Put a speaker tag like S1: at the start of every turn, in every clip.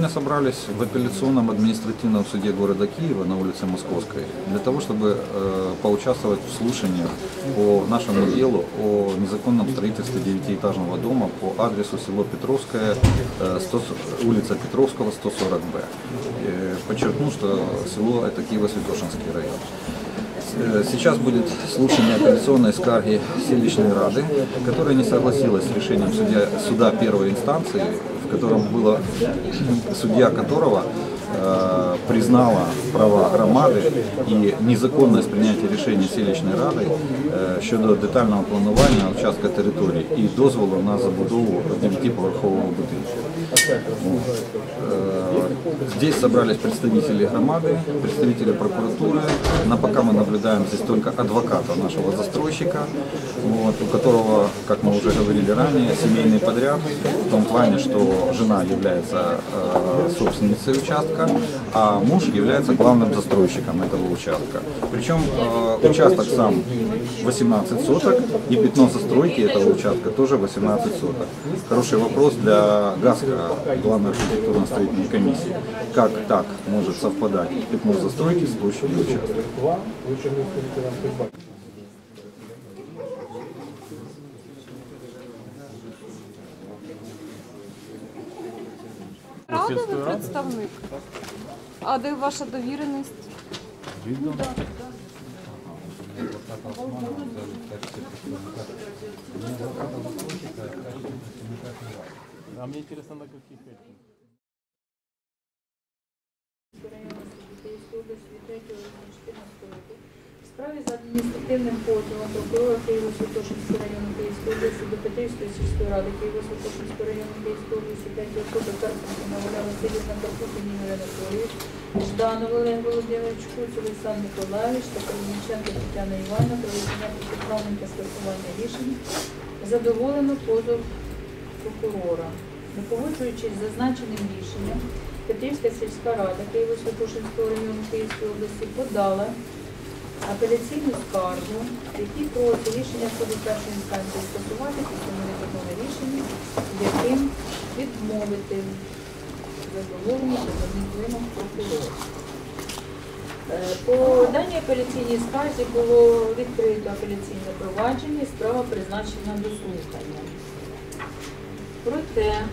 S1: сегодня собрались в апелляционном административном суде города Киева на улице Московской для того, чтобы э, поучаствовать в слушаниях по нашему делу о незаконном строительстве девятиэтажного дома по адресу село Петровское, э, 100 улица Петровского, 140Б. Э, подчеркну, что село это Киево-Святошинский район. Э, Сейчас будет слушание апелляционной скарги селищной рады, которая не согласилась с решением судья- суда первой инстанции, котором было судья которого э, признала права громади і незаконність прийняття рішення селищної ради э, щодо детального планування участка території і дозволу на забудову 9-поверхового будинку. Здесь собрались представители громады, представители прокуратуры. На пока мы наблюдаем здесь только адвоката нашего застройщика, вот, у которого, как мы уже говорили ранее, семейный подряд, в том плане, что жена является э, собственницей участка, а муж является главным застройщиком этого участка. Причем э, участок сам 18 соток и пятно застройки этого участка тоже 18 соток. Хороший вопрос для ГАСКО, главной архитектурно-строительной комиссии. Как так может совпадать пятно застройки с площадью участка?
S2: Рада ви представник? А де ваша довіреність?
S3: А мне интересно, на каких этих?
S4: Адміністративним позовом прокурора Києво-Святошинського району Київської області до Петрівської сільської ради Києво-Святошинського району Київської області 5 особи Карпенкіна Оля Васильівна Карпухін Ігор Анатолійович, Жданов Олег Володимирович, Куц Олександр Миколаївич та Калініченко Тетяна Івановна про визнання протиправним скасування рішень задоволено позов прокурора. Не погоджуючись з зазначеним рішенням, Петрівська сільська рада Києво-Святошинського району Київської області подала апеляційну скаргу, в якій просить рішення суду першої інстанції скасувати після рішення, яким відмовити задоволення позовних вимог прокурора. Е, По даній апеляційній скарзі було відкрито апеляційне провадження і справа призначена до слухання. Проте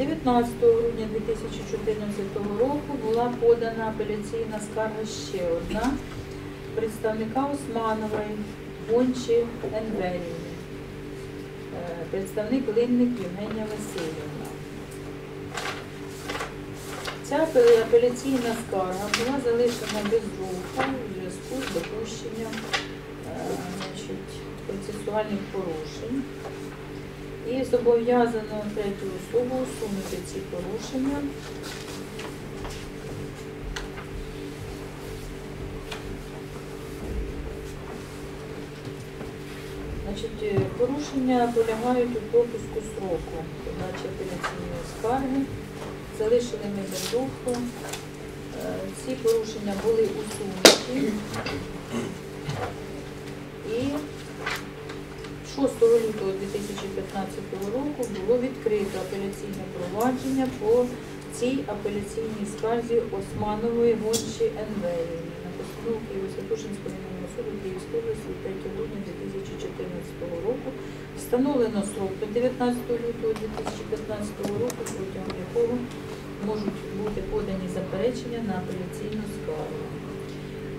S4: 19 грудня 2014 року була подана апеляційна скарга ще одна представника Османової Гончі Енверівни, Е, представник Линник Євгенія Васильівна. Ця апеляційна скарга була залишена без руху у зв'язку з допущенням е, значить, процесуальних порушень. І зобов'язано третю особу усунути ці порушення. Значить, е, порушення полягають у пропуску сроку подачі апеляційної скарги, залишили ми без руху. Е, Ці порушення були усунуті. І 6 лютого 2015 року було відкрито апеляційне провадження по цій апеляційній скарзі Османової Гончі Енверівні на постанову Києво-Святошинського районного суду Київської області 3 грудня 2014 року. Встановлено срок до 19 лютого 2015 року, протягом якого можуть бути подані заперечення на апеляційну скаргу.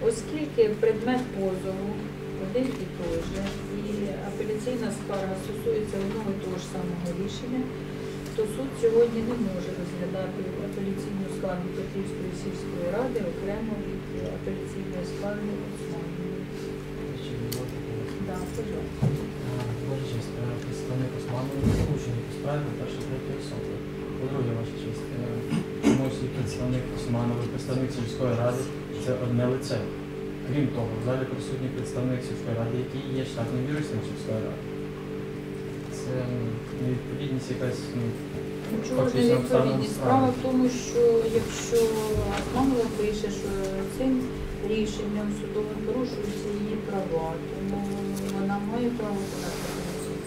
S4: Оскільки предмет позову один і той же, і апеляційна скарга стосується одного і того ж самого рішення, то суд сьогодні не може розглядати апеляційну скаргу Петрівської сільської ради окремо від апеляційної скарги Османової. Да.
S3: Ваша честь, е, представник Османової залучений по справі на першу третю особи. По-друге, ваша честь, е, чомусь і представник Османової, представник сільської ради це одне лице. Крім того, в залі присутній представник сільської ради, який є штатним юристом сільської ради. Це невідповідність якась ну,
S4: Чого ж
S3: фактично?
S4: Справа в тому, що якщо Османова пише, що цим рішенням судовим порушуються її права, тому вона має право подати на суд.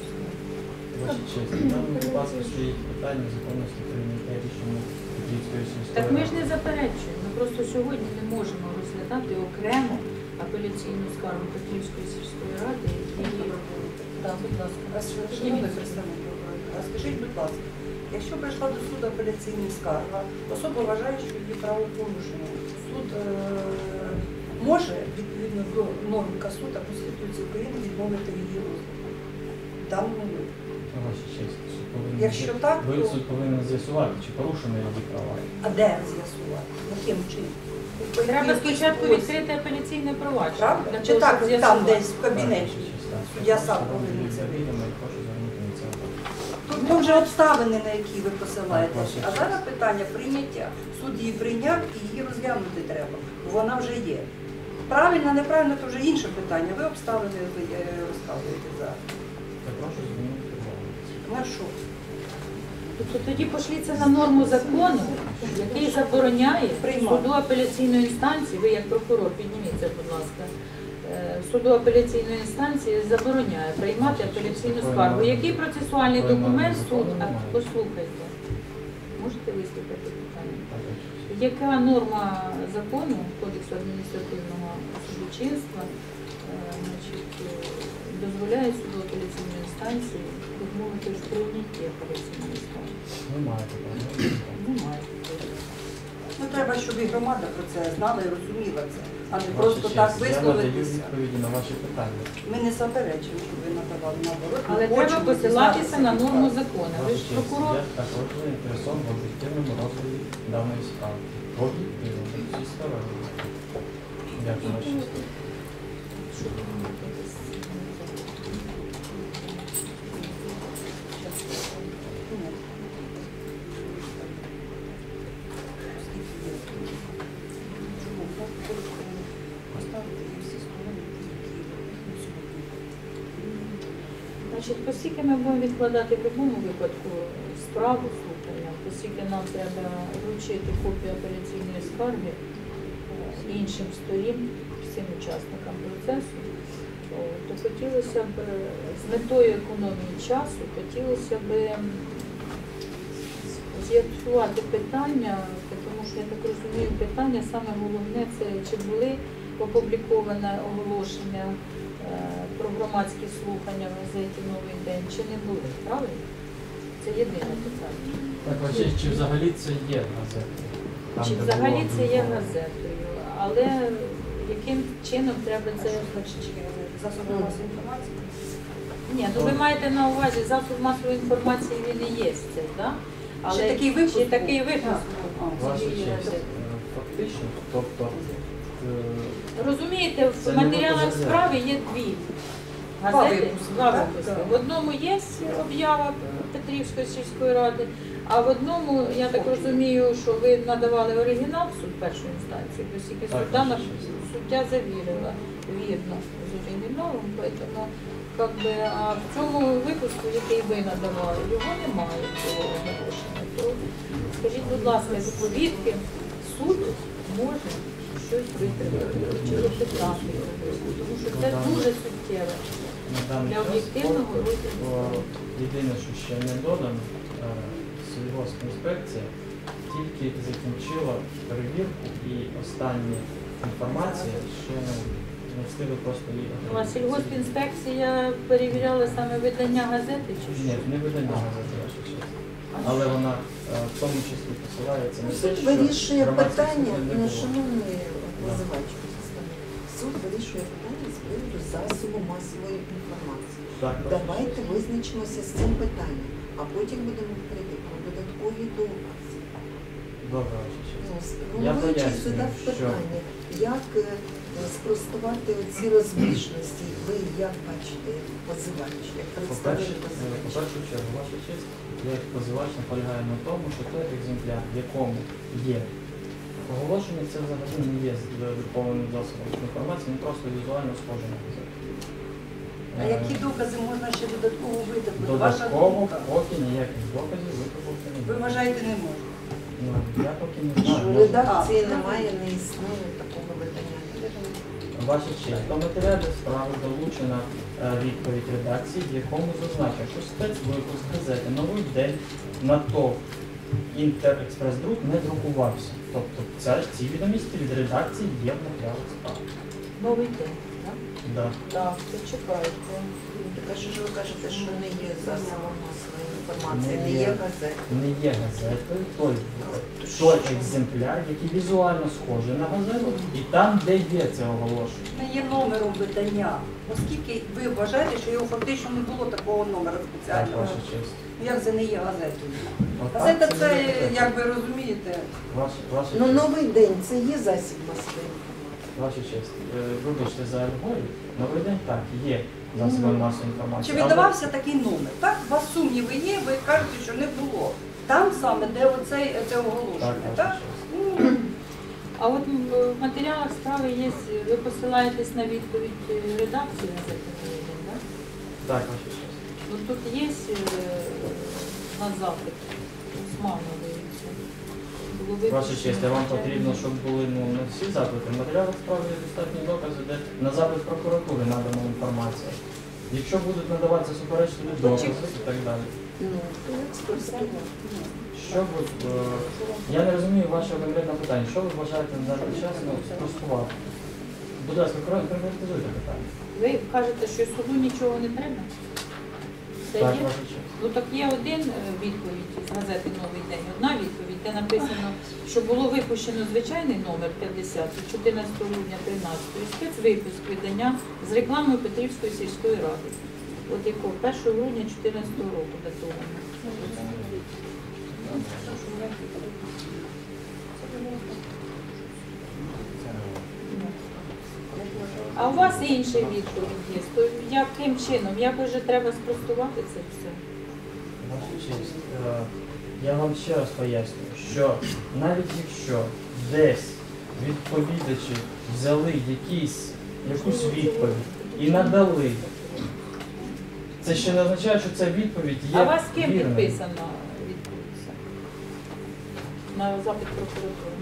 S3: Ваша честь, там, будь ласка, стоїть питання законності прийняття рішення сільської
S4: Так ми ж не заперечуємо. Просто сьогодні не можемо розглядати окремо апеляційну скаргу Петрівської сільської ради і її
S5: Так, будь ласка, Раз- шановний представник а скажіть, будь ласка, якщо прийшла до суду апеляційна скарга, особа вважає, що її право порушено, суд е, може, відповідно до норм КАСУ та Конституції України, відмовити її розгляді. В даному випадку.
S3: Повинен
S5: Якщо так,
S3: ви
S5: то-
S3: суд повинен з'ясувати, чи порушено її права.
S5: А де з'ясувати? Яким чином?
S4: Треба спочатку відкрити апеляційне провадження.
S5: Правда?
S4: для
S5: Чи
S4: того,
S5: так,
S4: щоб
S5: там
S4: з'ясувати.
S5: десь в кабінеті?
S3: Так.
S5: Суддя сам повинен це
S3: Прошу звернути на це.
S5: Тут ми вже обставини, на які ви посилаєтеся. А зараз питання прийняття. Суд її прийняв і її розглянути треба, бо вона вже є. Правильно, неправильно, то вже інше питання. Ви обставини е, розказуєте зараз.
S3: Я прошу звернути увагу.
S4: Тобто тоді пошліться на норму закону, який забороняє суду апеляційної інстанції, ви як прокурор, підніміться, будь ласка. Е, Суду апеляційної інстанції забороняє приймати апеляційну скаргу. Який процесуальний документ суд? Послухайте. Можете вислухати питання? Яка норма закону Кодексу адміністративного судочинства е, е, дозволяє суду апеляційної інстанції відмовити в скарги?
S3: Ви маєте.
S4: Немає.
S5: Ну треба, щоб і громада про це знала і розуміла це, а не просто так
S3: Я
S5: висловитися.
S3: відповіді на ваші питання.
S5: Ми не заперечуємо, щоб ви надавали наоборот. ми
S4: Але треба посилатися на норму закону. Ви
S3: Ваша
S4: ж
S3: честь,
S4: прокурор.
S3: Я також заінтересований в об'єктивному розгляді даної справи. Об'єктивно, всі сторони. Дякую, ваша честь.
S5: Ні.
S4: Значить, оскільки ми будемо відкладати в будь-якому випадку справу слухання, оскільки нам треба вручити копію апеляційної скарги е, іншим сторін, всім учасникам процесу, то хотілося б е, з метою економії часу, хотілося б з'ясувати питання, тому що я так розумію, питання саме головне це чи були опубліковане оголошення громадські слухання в газеті Новий день, чи не були, правильно? Це єдине питання.
S3: Так, честь, чи взагалі це є газетою? Там,
S4: Чи
S3: де
S4: взагалі
S3: було
S4: це є газетою, але яким чином треба
S5: Це
S4: це
S5: значить засоби масової інформації.
S4: Ні, ну ви маєте на увазі засоб масової інформації він і є цей, да? Але
S5: Ще такий випуск
S4: Чи
S5: був?
S4: такий випуск
S5: Так.
S4: був?
S3: Ваша
S4: Цієї
S3: честь,
S4: газети.
S3: е, фактично, тобто е,
S4: Розумієте,
S3: Це
S4: в
S3: не
S4: матеріалах справи є дві газети, два випуски. В одному є об'ява Петрівської сільської ради, а в одному, я так розумію, що ви надавали оригінал в суд першої інстанції, оскільки суддя,
S3: ваша
S4: на- суддя завірила вірно з оригіналом, тому как би, а в цьому випуску, який ви надавали, його немає цього оголошення. То скажіть, будь ласка, звідки суд може щось витримати чи запитати, тому що це дуже суттєво.
S3: На даний
S4: Для
S3: час
S4: справи.
S3: єдине, що ще не додано, е, сільгоспінспекція тільки закінчила перевірку і остання інформація ще не встигли просто її
S4: Ну, а сільгоспінспекція перевіряла саме видання газети чи
S3: Ні, не видання газети, ваша честь. Але вона е, в тому числі посилається на те,
S6: Суд
S3: що
S6: вирішує питання,
S3: не
S6: ну, шановний позивач, суд вирішує питання з засобу масової інформації.
S3: Так, ваша
S6: Давайте визначимося з цим питанням, а потім будемо говорити про додаткові докази.
S3: Добре.
S6: Ну,
S3: Я
S6: задав
S3: що-
S6: питання, як е, спростувати оці розбіжності. Ви як бачите, як позивач, як представник
S3: е, по першу чергу, ваша честь, я як позивач наполягаю на тому, що той екземпляр, в якому є оголошення, це взагалі не є друкованим засобом інформації, він просто візуально схожий на газету.
S5: А які докази можна ще додатково видобути? Ваша
S3: Додатково
S5: думка.
S3: поки ніяких доказів викупити не
S5: Ви
S3: буде.
S5: вважаєте, не можна?
S3: Ну, я поки не
S6: Що
S3: знаю.
S6: редакції немає, не існує такого видання.
S3: Ваша честь, до матеріалів справи долучена е, відповідь редакції, в якому зазначено, що спецвипуск газети Новий день на ТОВ Інтерекспрес-друк не друкувався. Тобто ця, ці відомості від редакції є в матеріалах справи.
S4: Новий день, так?
S3: Да.
S4: Так, почекайте.
S6: Так а що ви кажете, що не є засобом масової інформації,
S3: Не
S6: не
S3: є.
S6: є?
S3: Не є газетою той, той екземпляр, який візуально схожий на газету, і там, де є це оголошення.
S5: Не є номером видання, оскільки ви вважаєте, що його фактично не було такого номера
S3: Так,
S5: спеціального.
S3: ваша честь.
S5: Ну, Як це не є газетою?
S3: Отак
S5: Газета
S3: це
S5: це,
S3: є
S5: як ви розумієте,
S3: Ваша, ваша
S6: Ну,
S3: честь.
S6: новий день це є засіб масової інформації.
S3: Ваша честь, е, вибачте за алегорію, новий день так, є засобами масової інформації.
S5: чи
S3: але-
S5: видавався такий номер? Так, у вас сумніви є, ви кажете, що не було. Там саме, де оцей, це оголошення,
S3: ваша
S5: так? Ну,
S4: А от в матеріалах справи є, ви посилаєтесь на відповідь редакції газети «Новий так?
S3: Так, ваша честь.
S4: Ну тут є е, на запит Усманової. це. Було
S3: Ваша честь, а вам потрібно, щоб були ну, не всі запити. Справи є достатні докази, де на запит прокуратури надана інформація. Якщо будуть надаватися суперечливі докази і так далі.
S6: Ну, спростувати?
S3: Що ви, е, я не розумію вашого конкретного питання. Що ви вважаєте на даний час ну, спростувати? Будь ласка, кон- конкретизуйте питання.
S4: Ви кажете, що суду нічого не треба? Це
S3: Так,
S4: є?
S3: ваша.
S4: Ну так є один е, відповідь з газети Новий день. Одна відповідь, де написано, що було випущено звичайний номер 50 14 грудня 13 і спецвипуск видання з рекламою Петрівської сільської ради. От якого 1 грудня 14 року датовано. А у вас інший відповідь є. Яким чином? Як вже треба спростувати це все?
S3: Ваша честь, е, я вам ще раз пояснюю, що навіть якщо десь відповідачі взяли якісь, якусь відповідь і надали, це ще не означає, що ця відповідь є
S4: А вас ким
S3: вірною.
S4: підписана відповідь? На запит прокуратури.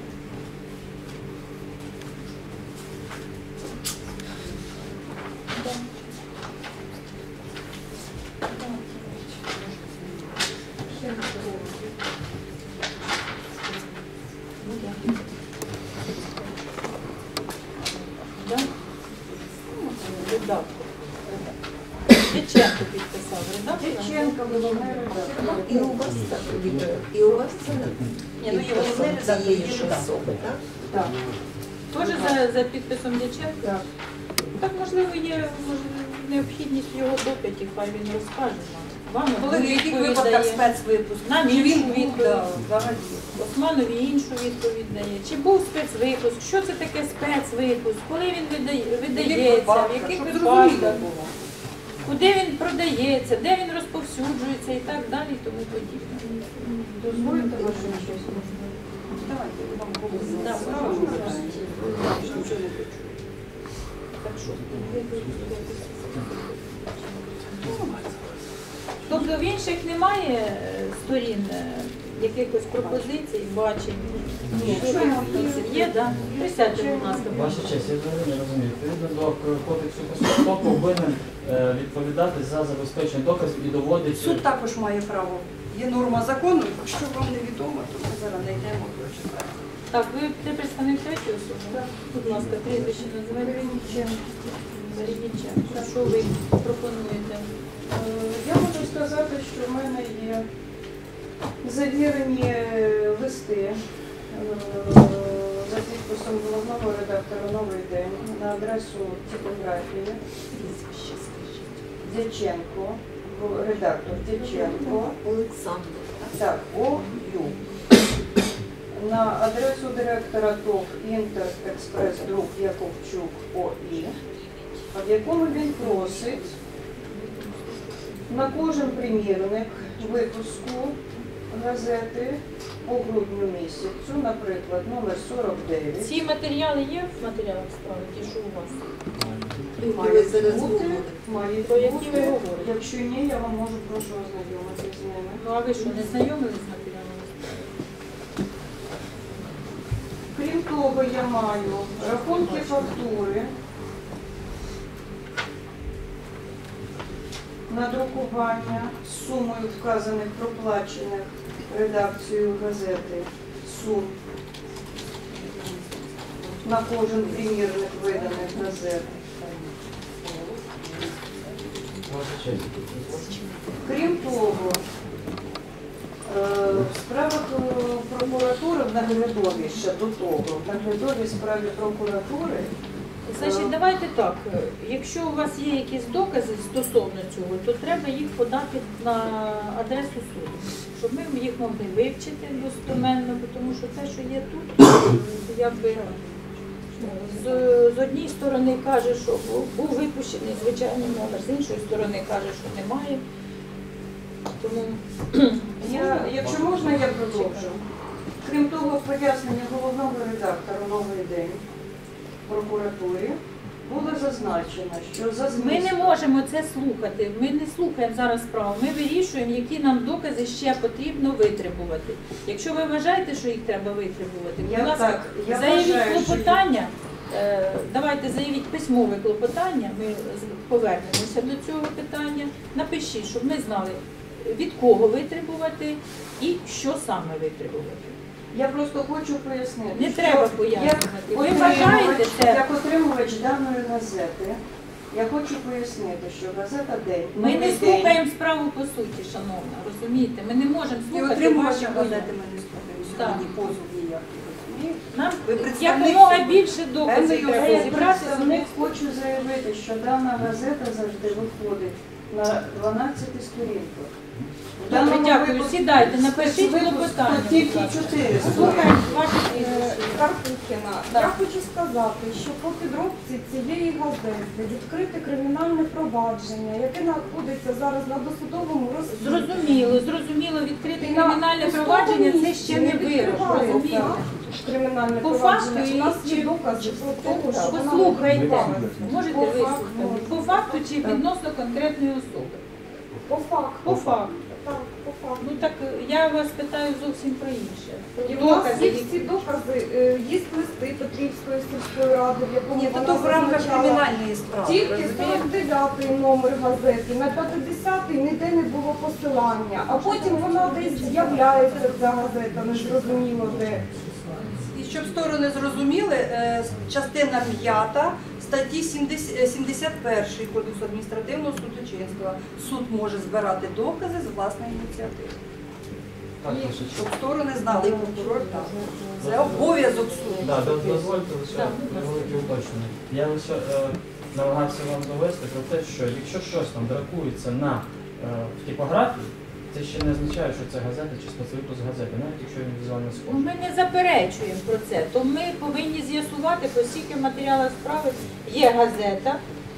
S4: Редактор.
S6: особи, так?
S5: Так.
S4: Теж за, за підписом Дяченка?
S5: Так.
S4: Так, можливо, є може, необхідність його допиті, хай він розкаже нам. Вам
S5: Коли в яких
S4: відповідь
S5: випадках
S4: дає,
S5: спецвипуск?
S4: Нам
S5: Чи він
S4: іншу відповідь.
S5: да, взагалі?
S4: Османові іншу відповідь дає. Чи був спецвипуск? Що це таке спецвипуск? Коли він видає, видається, в яких
S5: щоб
S4: випадках,
S5: зрозуміло було.
S4: куди він продається, де він розповсюджується і так далі, і тому подібне.
S5: Дозвольте вашу честь. Давайте, я вам.
S4: Да, можна.
S5: можна?
S4: Нічого не почую. Так що, Тобто в інших немає е, сторін е, якихось пропозицій, бачень?
S5: Ні,
S4: Що? Є, так? Присядьте, будь ласка.
S3: Ваша честь, я взагалі не розумію. Відповідно до кодексу хто повинен е, відповідати за забезпечення доказів і доводить.
S5: Суд також має право. Є норма закону, якщо вам не відомо, то ми зараз не йдемо прочитаємо.
S4: Так, ви ти представник третьої особи? Будь ласка, прізвище називайте. Бередніченко. Що ви пропонуєте?
S7: Е, Я можу сказати, що в мене є завірені е, листи е, за підписом головного редактора Новий день на адресу типографії. Дяченко, редактор Дяченко,
S6: Олександр,
S7: ОЮ. На адресу директора ТОВ Інтер Експрес Друк Яковчук ОІ, в якому він просить на кожен примірник випуску газети по грудню місяцю, наприклад, номер 49.
S4: Ці матеріали є в матеріалах справи, ті, що у вас?
S6: Ви
S7: бути, мають
S4: Про які
S7: бути.
S4: ви говорите?
S7: Якщо ні, я вам можу прошу ознайомитися з ними.
S4: Ну а ви що, не знайомились з матеріалами справи?
S7: Крім того, я маю рахунки фактури надрукування з сумою вказаних проплачених редакцією газети. Сум. На кожен примірник виданих газет. Крім того, е, в справах е, прокуратури в наглядовій ще до того, в наглядовій справі прокуратури
S4: Значить, давайте так. Якщо у вас є якісь докази стосовно цього, то треба їх подати на адресу суду, щоб ми їх могли вивчити достоменно, тому що те, що є тут, е, якби з, з однієї сторони каже, що був, випущений звичайний номер, з іншої сторони каже, що немає. Тому
S7: Я, якщо можна, я продовжу. Крім того, в головного редактора «Новий день» прокуратурі було зазначено, що за
S4: Ми не можемо це слухати. Ми не слухаємо зараз справу. Ми вирішуємо, які нам докази ще потрібно витребувати. Якщо ви вважаєте, що їх треба витребувати, будь ласка,
S7: так, я
S4: заявіть
S7: вважаю, що
S4: клопотання. Е, Давайте заявіть письмове клопотання. Ми з- повернемося до цього питання. Напишіть, щоб ми знали, від кого витребувати і що саме витребувати.
S7: Я просто хочу пояснити.
S4: Не
S7: що
S4: треба
S7: як
S4: пояснювати. Ви
S7: отримувач-
S4: вважаєте це?
S7: Як отримувач даної газети, я хочу пояснити, що газета День.
S4: Ми не
S7: «Новий день»
S4: слухаємо справу по суті, шановна. Розумієте? Ми не можемо
S5: І
S4: слухати
S5: отримувача газети ми не слухаємо сьогодні позов ніякий. розумієте?
S4: Нам
S5: Ви представник
S4: якомога
S5: суду.
S4: більше доказів треба
S7: як
S4: зібрати.
S7: представник хочу заявити, що дана газета завжди виходить на 12 сторінках.
S4: Добре, дякую. Сідайте, напишіть клопотання,
S7: Тільки. 4
S4: Слухаємо
S2: Е. Карпухіна, я хочу сказати, що по підробці цієї газети відкрите кримінальне провадження, яке знаходиться зараз на досудовому розслідуванні.
S4: Зрозуміло, зрозуміло, відкрите
S2: І на
S4: кримінальне
S2: пустому
S4: провадження це
S2: місці
S4: ще не вирок,
S2: відкривається
S4: розумієте?
S2: Кримінальне
S4: По
S2: провадження.
S4: факту
S2: У нас
S4: і-
S2: є докази про те, що вона
S4: Послухайте, можете
S2: По
S4: вислухати. По факту чи відносно конкретної особи?
S2: По факту.
S4: По факту. Ну так е, я вас питаю зовсім про інше.
S2: В нас є всі докази, е, є листи Петрівської сільської ради, в якому
S5: Ні, то
S2: вона
S5: то в рамках
S2: зазначала
S5: кримінальної справи.
S2: Тільки
S5: розумієте?
S2: 49-й номер газети, на 50-й ніде не було посилання, а потім вона десь з'являється ця газета, не зрозуміло де.
S5: І щоб сторони зрозуміли, е, частина 5 статті 70 е, 71 Кодексу адміністративного судочинства. Суд може збирати докази з власної ініціативи.
S3: Так,
S5: І
S3: ваша
S5: щоб сторони знали, і прокурор так. Це обов'язок суду.
S3: До- дозвольте лише
S4: Так.
S3: невелике уточнення. Я лише е, намагався вам довести про те, що якщо щось там друкується на е, в типографії, це ще не означає, що це газета чи спецвипуск газети, навіть якщо він візуально схожий.
S4: Ми не заперечуємо про це, то ми повинні з'ясувати, по скільки матеріалах справи є газета.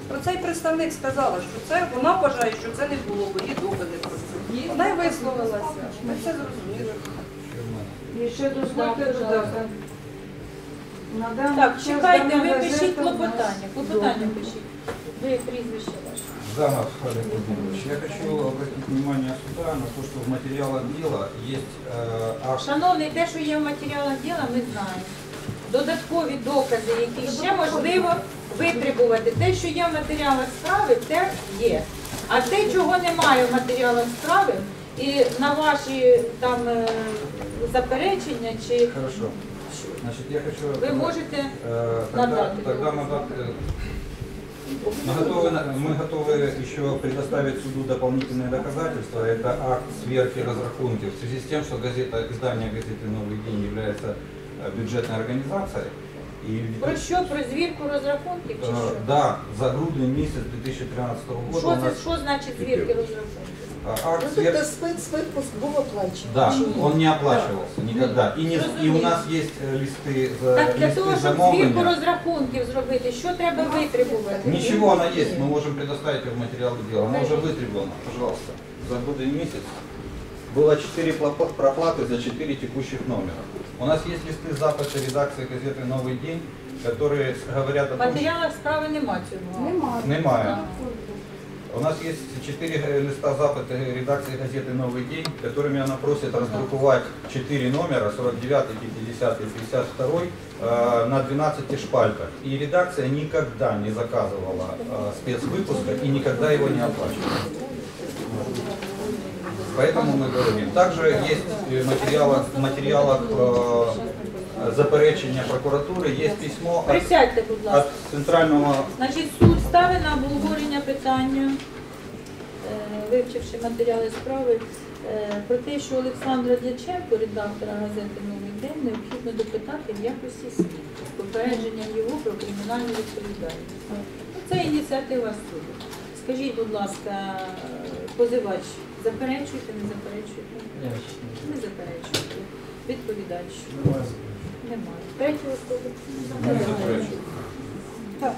S5: Про це і представник сказала, що це вона вважає, що це не було, бо є докази про це. Вона й висловилася. Ми все зрозуміли.
S7: І ще дозвольте додати. На даний
S4: Так,
S7: час
S4: чекайте,
S7: дана
S4: ви
S7: газета
S4: пишіть
S7: в нас
S4: клопотання. Клопотання пишіть. Ви прізвище ваше.
S1: Замов Олег Владимирович, я хочу обратить внимание суда на то, что в материалах дела есть э, акт
S4: Шановний, те, що є в матеріалах діла, ми знаємо. Додаткові докази, які ще можливо витребувати. Те, що є в матеріалах справи, те є. А те, чого немає в матеріалах справи, і на ваші там е, заперечення чи
S1: Хорошо. Значит, я хочу...
S4: ви можете
S1: Э, Тогда,
S4: Надо.
S1: тогда надо, э, мы готовы, на- мы готовы еще предоставить суду дополнительные доказательства. Это акт сверки разрахунки в связи с тем, что газета, издание газеты «Новый день» является э, бюджетной организацией. И,
S4: про що? Про звірку розрахунків чи
S1: э,
S4: що?
S1: да, за грудний месяц 2013 года
S4: Що
S1: у
S4: це
S1: нас
S4: що значить звірки розрахунків?
S1: э, акт
S6: Ну,
S1: сверки...
S6: тобто спецвипуск був оплачений.
S1: Да,
S6: чи ні?
S1: он не оплачивался никогда. И, не, и у
S4: Разумеется.
S1: нас есть э, листы, за,
S4: Так для
S1: листы
S4: того, щоб звірку
S1: замовления.
S4: розрахунків зробити, що треба витребувати?
S1: Ничего, она есть, мы можем предоставить ее в материалы дела. Она уже вытребована, пожалуйста. За годы и месяц было 4 проплаты за 4 текущих номера. У нас есть листы записи редакции газеты «Новый день», которые говорят о
S4: В
S1: том, что...
S4: матеріалах справи нема цього.
S2: Немає.
S1: Немає. У нас есть 4 листа запита редакции газеты «Новый день», которыми она просит раздруковать 4 номера, 49, 50 и 52, э, на 12 шпальках. И редакция никогда не заказывала э, спецвыпуска и никогда его не оплачивала. Поэтому мы говорим. Также есть э, в материалах, э, заперечення прокуратури, є письмо от,
S4: Присядьте, будь ласка.
S1: Центрального
S4: Значить, суд ставить на обговорення питання, е, вивчивши матеріали справи, е, про те, що Олександра Дяченко, редактора газети Новий день, необхідно допитати в якості свідка з попередженням його про кримінальну відповідальність. Ну, Це ініціатива суду. Скажіть, будь ласка, е, позивач, заперечуєте, не заперечуєте?
S3: Не
S4: Не заперечуєте. Відповідач. Немає. Третього особа. Так.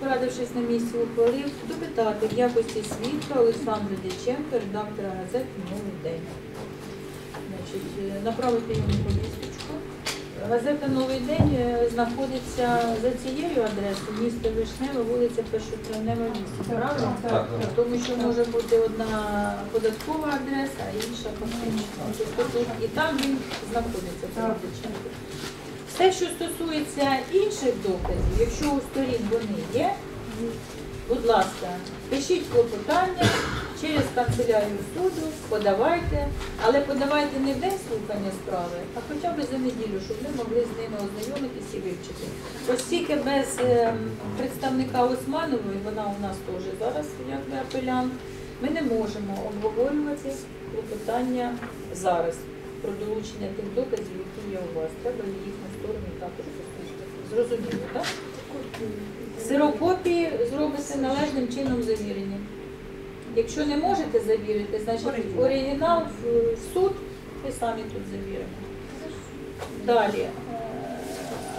S4: Порадившись на місці, ухвалив допитати в якості свідка Олександра Дяченка, редактора газети Новий день. Значить, е, направити йому повісточку. Газета Новий день е, знаходиться за цією адресою місто Вишневе, вулиця Першотравнева 8. Правильно?
S1: Так, так.
S4: Тому що може бути одна податкова адреса, а інша. Тобто І там він знаходиться. Дяченко. Все, що стосується інших доказів, якщо у сторін вони є, будь ласка, пишіть клопотання через канцелярію суду, подавайте, але подавайте не в день слухання справи, а хоча б за неділю, щоб ми могли з ними ознайомитися і вивчити. Оскільки без е, представника Османової, вона у нас теж зараз якби апелянт, ми не можемо обговорювати клопотання зараз про долучення тих доказів, які є у вас. Треба їхню сторону також послухати. Зрозуміло, так? Ксерокопії зробите належним чином завірені. Якщо не можете завірити, значить оригінал в в суд ви самі тут завіримо. Далі. е,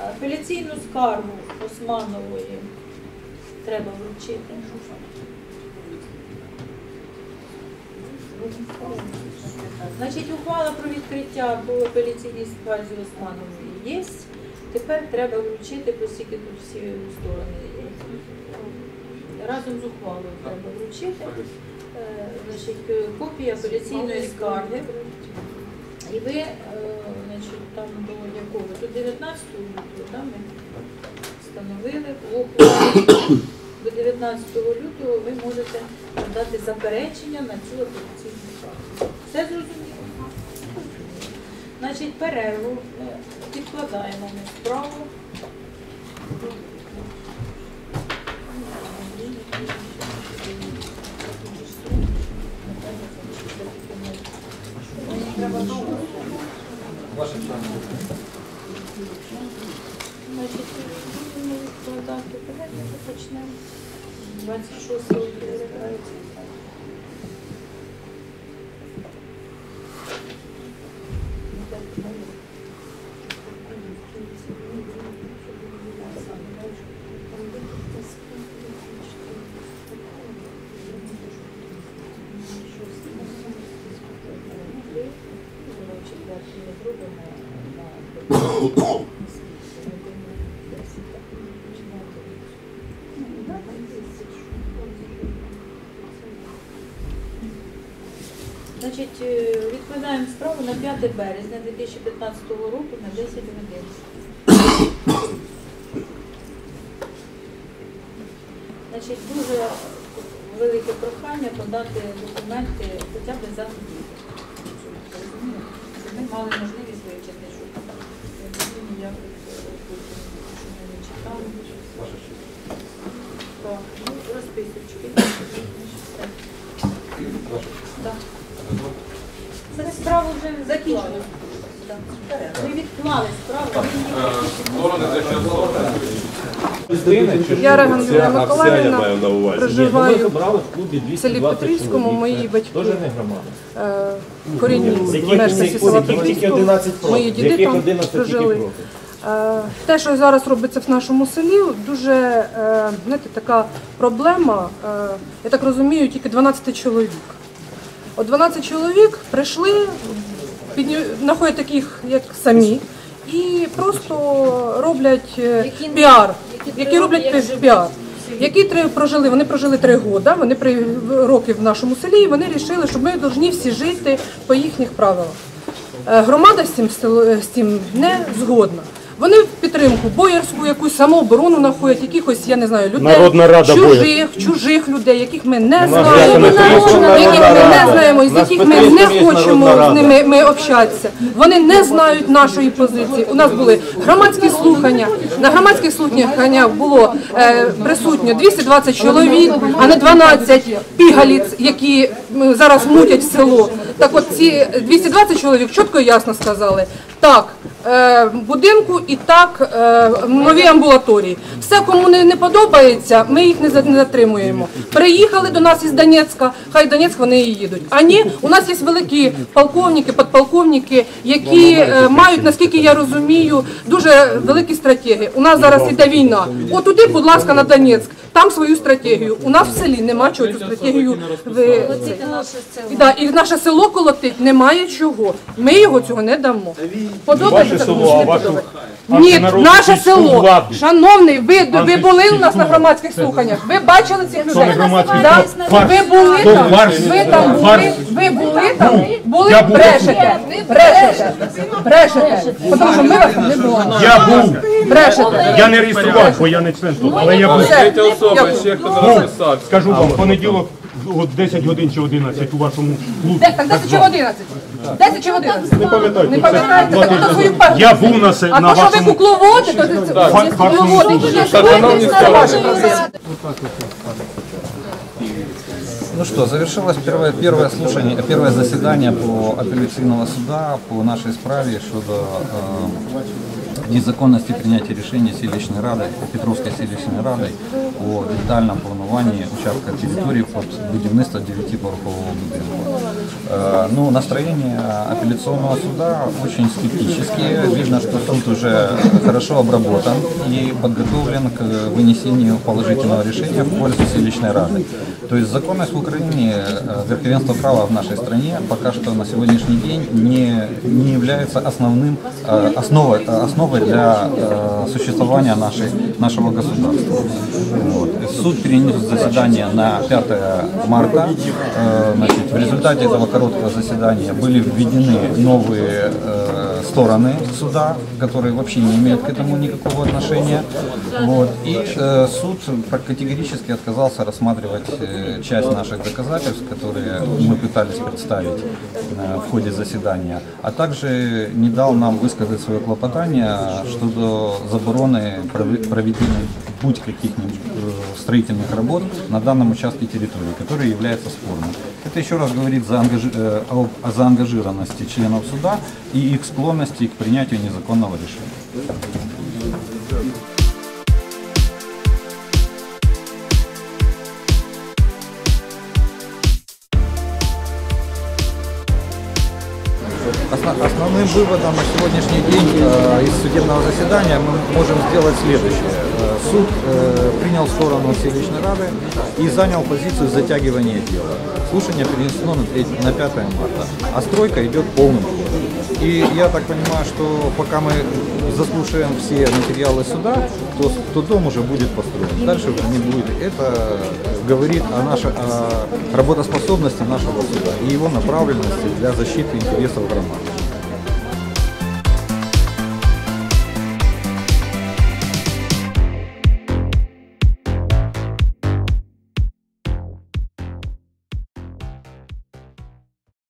S4: Апеляційну скаргу Османової треба вручити. Значить, ухвала про відкриття по апеляційній скарзі Османової є. Тепер треба вручити, оскільки тут всі сторони є. Разом з ухвалою треба вручити. Е, Значить, е, копія апеляційної скарги. І ви, е, значить, там до якого? До 19 лютого, да, ми встановили. До 19 лютого ви можете надати заперечення на цю апеляційну скаргу. Все зрозуміло? Значить, перерву відкладаємо ми справу.
S1: Ваша честь.
S4: Значить, будемо 26-го. Значить, е, справу на 5 березня 2015 року на 10 годин. Значить, дуже велике прохання подати документи хоча б за неділю. Щоб мали можливість вивчити, що там. Я ніяких е, що ми не читали. Так, ну, розписочки. Так. Це справу вже закінчили. Ми відклали справу.
S8: Я Реган Юлія Миколаївна,
S9: маю на увазі.
S8: проживаю
S9: ну, в клубі
S8: в селі Петрівському, мої батьки.
S9: Громада.
S8: е, корінні мешканці села
S9: тільки
S8: Петрівського. Мої діди там прожили. Е, Те, що зараз робиться в нашому селі, дуже е, знаєте, така проблема. Е, Я так розумію, тільки 12 чоловік. От 12 чоловік прийшли, підню- знаходять таких, як самі, і просто роблять е, піар,
S4: які
S8: роблять піар. Які три прожили, вони прожили три роки, вони при роки в нашому селі, і вони вирішили, що ми повинні всі жити по їхніх правилах. Е, Громада з цим, з цим не згодна. Вони в підтримку боярську якусь самооборону знаходять, якихось, я не знаю, людей
S9: Народна рада
S8: чужих, чужих людей, яких ми не знаємо, яких ми не знаємо, з яких ми не хочемо з ними ми общатися. Вони не знають нашої позиції. У нас були громадські слухання. На громадських слуханнях було е, присутньо 220 чоловік, а не 12 пігаліць, які зараз мутять село. Так от ці 220 чоловік чітко і ясно сказали. Так, будинку і так е, нові амбулаторії. Все, кому не, подобається, ми їх не, затримуємо. Приїхали до нас із Донецька, хай Донецьк вони і їдуть. А ні, у нас є великі полковники, подполковники, які е, мають, наскільки я розумію, дуже великі стратегії. У нас зараз іде війна. От туди, будь ласка, на Донецьк. Там свою стратегію. У нас в селі нема чого цю стратегію. Ви... Да, і наше село колотить немає чого. Ми його цього не дамо. Подобається
S9: село,
S8: комусь,
S9: а
S8: не подобається.
S9: а
S8: Ні, наше село. Шановний, ви, ви були у нас на громадських слуханнях. Ви бачили цих людей?
S9: громадські,
S8: Да?
S9: фарс.
S8: Ви були
S9: То
S8: там?
S9: фарс.
S8: Ви там були?
S9: Фарс.
S8: Ви були там? Були?
S9: Я був.
S8: Брешете. Брешете. Брешете. Тому що ми вас там не було.
S9: Я був,
S8: Брешете.
S9: я не реєстрував, бо я не член тут, але я був.
S8: Все.
S10: Особи,
S8: Дякую.
S10: ще хто не розписався.
S9: скажу вам, понеділок, от 10 годин чи 11 у вашому клубі.
S8: Де- Так 10 чи 11? 10 чи 11?
S9: Не пам'ятаю.
S8: Не пам'ятаєте? Так
S9: тижні
S8: свою партію.
S9: Я був на, се-
S8: А
S9: на
S8: то, що ви
S9: вашому...
S8: кукловоди, то це це кукловоди. Це це ваша проблема.
S1: Ну что, завершилось первое, первое слушание, первое заседание по апелляционного суда по нашей справе щодо э, незаконности принятия решения селищной рады, Петровской селищной радой о детальном плануванні участка території під будівництво 9-поверхового будинку. Э, ну, настроение апелляционного суда очень скептические. Видно, что суд уже хорошо обработан и подготовлен к вынесению положительного решения в пользу селищной рады. То есть законность в Украине, э, верховенство права в нашей стране пока что на сегодняшний день не, не является основным, э, основой, основой для э, существования нашей, нашего государства. Вот. Суд перенес заседание на 5 марта. Э, Значит, в результате этого короткого заседания были введены новые э, стороны суда, которые вообще не имеют к этому никакого отношения. Вот. И э, суд категорически отказался рассматривать э, часть наших доказательств, которые мы пытались представить э, в ходе заседания, а также не дал нам высказать свое клопотание щодо забороны прови- проведения будь-каких-нибудь э, строительных работ на данном участке территории, который является спорным. Это еще раз говорит за ангажи- э, о, заангажированности членов суда и их склонности к принятию незаконного решения. Осно- Основным выводом на сегодняшний день э, из судебного заседания мы можем сделать следующее. Э, Суд э, принял сторону селищной рады и занял позицию затягивания дела. Слушание перенесено на, треть- на 5 марта, а стройка идет полным ходом. И я так понимаю, что пока мы заслушаем все материалы суда, то, то дом уже будет построен. Дальше уже не будет. Это говорит о, нашей, о работоспособности нашего суда и его направленности для защиты интересов громады.